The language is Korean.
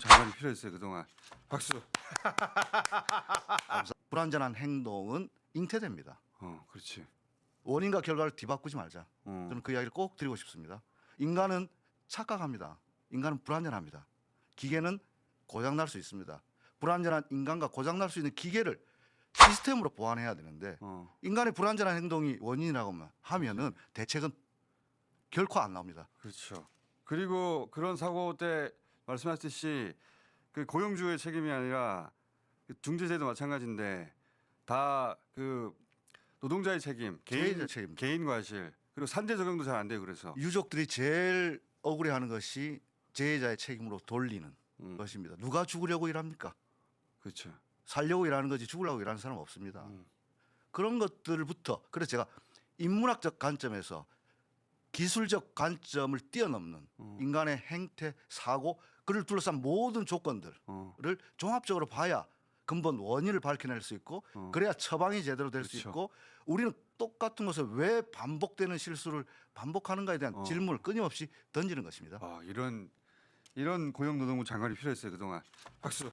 장관이 필요했어요 그동안. 박수. 불완전한 행동은 잉태됩니다. 어, 그렇지. 원인과 결과를 뒤바꾸지 말자. 어. 저는 그 이야기를 꼭 드리고 싶습니다. 인간은 착각합니다. 인간은 불완전합니다. 기계는 고장 날 수 있습니다. 불완전한 인간과 고장 날 수 있는 기계를 시스템으로 보완해야 되는데 어. 인간의 불완전한 행동이 원인이라고 하면은 대책은 결코 안 나옵니다. 그렇죠. 그리고 그런 사고 때 말씀하셨듯이 그 고용주의 책임이 아니라 그 중재제도 마찬가지인데 다 그 노동자의 책임, 개인 개인의 책임. 개인 과실 그리고 산재 적용도 잘 안 돼요. 그래서 유족들이 제일 억울해하는 것이 재해자의 책임으로 돌리는 음, 것입니다. 누가 죽으려고 일합니까? 그렇죠. 살려고 일하는 거지 죽으려고 일하는 사람 은 없습니다. 음. 그런 것들부터 그래서 제가 인문학적 관점에서 기술적 관점을 뛰어넘는 어. 인간의 행태, 사고, 그를 둘러싼 모든 조건들을 어. 종합적으로 봐야 근본 원인을 밝혀낼 수 있고 어. 그래야 처방이 제대로 될수 그렇죠. 있고 우리는 똑같은 것을 왜 반복되는 실수를 반복하는가에 대한 어. 질문을 끊임없이 던지는 것입니다. 아, 이런 이런 고용노동부 장관이 필요했어요 그동안. 박수.